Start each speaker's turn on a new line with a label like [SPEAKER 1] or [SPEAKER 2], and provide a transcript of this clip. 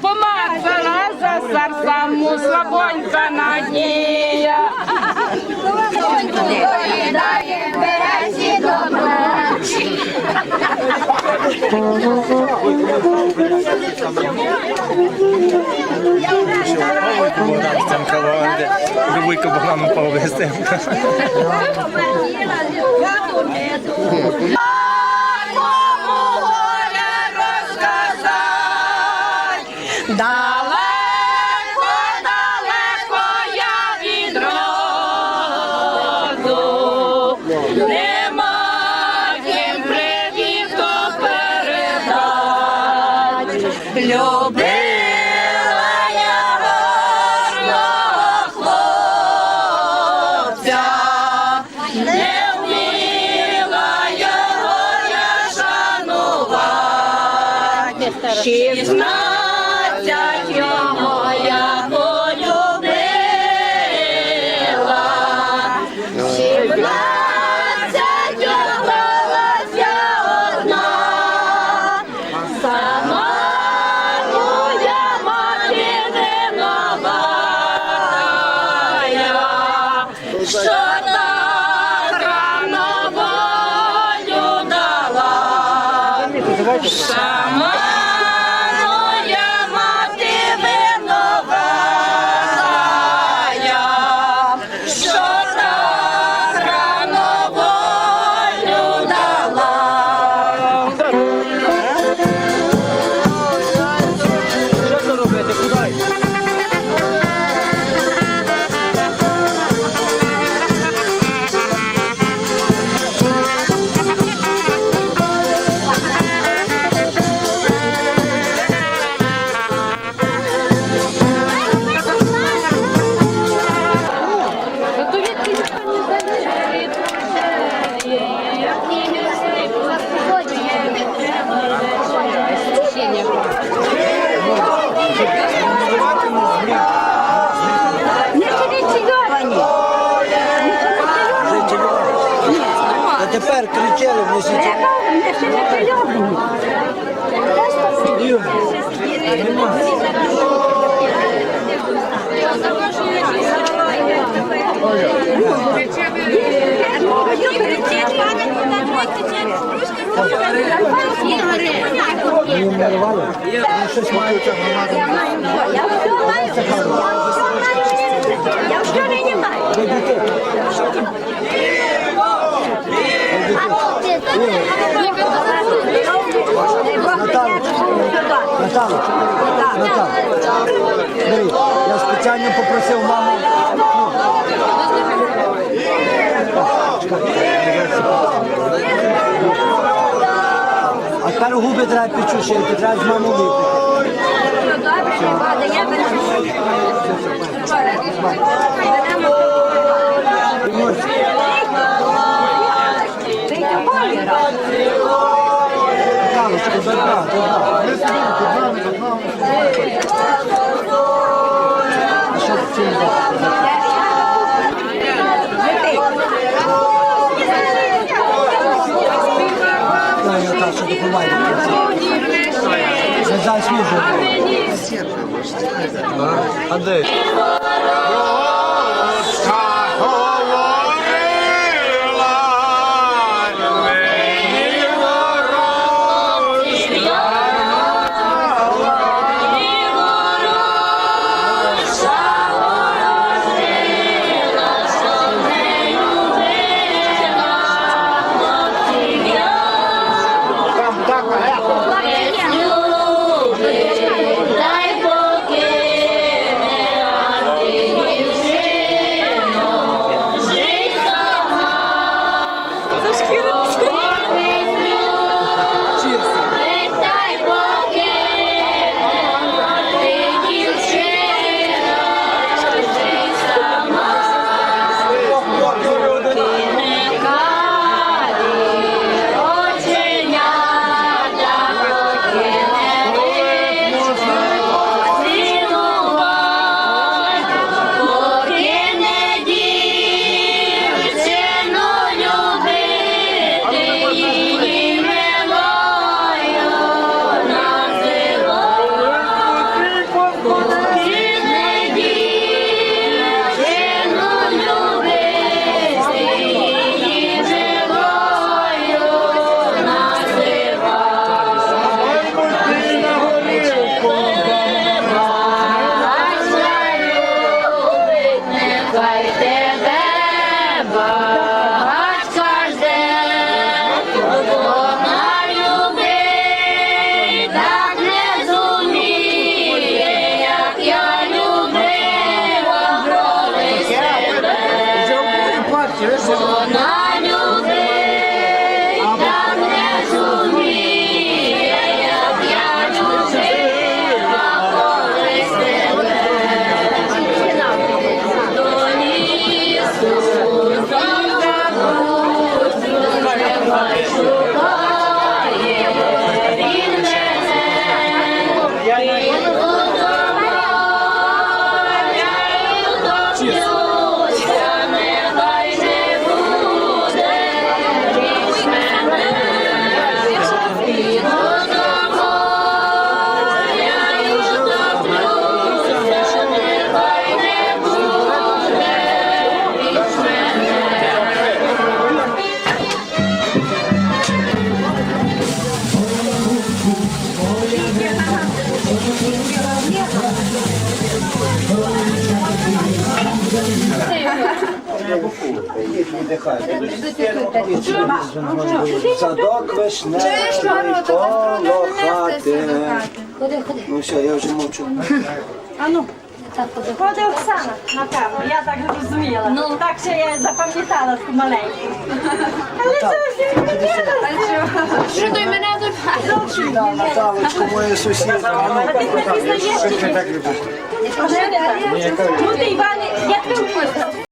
[SPEAKER 1] помацала за сарсаму слабонька надія.
[SPEAKER 2] Доїдає березі до далеко, далеко я від роду, нема ким привіту передать. Любила не вміла його я що так рано волю дала.
[SPEAKER 3] Кричали в лисиці. Щось мають громада.
[SPEAKER 2] Я вже не маю.
[SPEAKER 3] Наталочка, Наталочка, бери. Я спеціально попросив маму. А тепер губи треба підчушити, треба з маму випити. А
[SPEAKER 1] де?
[SPEAKER 3] Садок вишневий коло хати. Ну все, я вже мовчу.
[SPEAKER 2] Ходи Оксана, напевно, я так зрозуміла. Ну. Так що я запам'ятала з маленькою. Але зовсім не.
[SPEAKER 4] Що той мене тут?
[SPEAKER 3] Наталочку, моя сусідка.
[SPEAKER 2] А ти не пізнаєш? чи ні? Ну ти, Іване, я тебе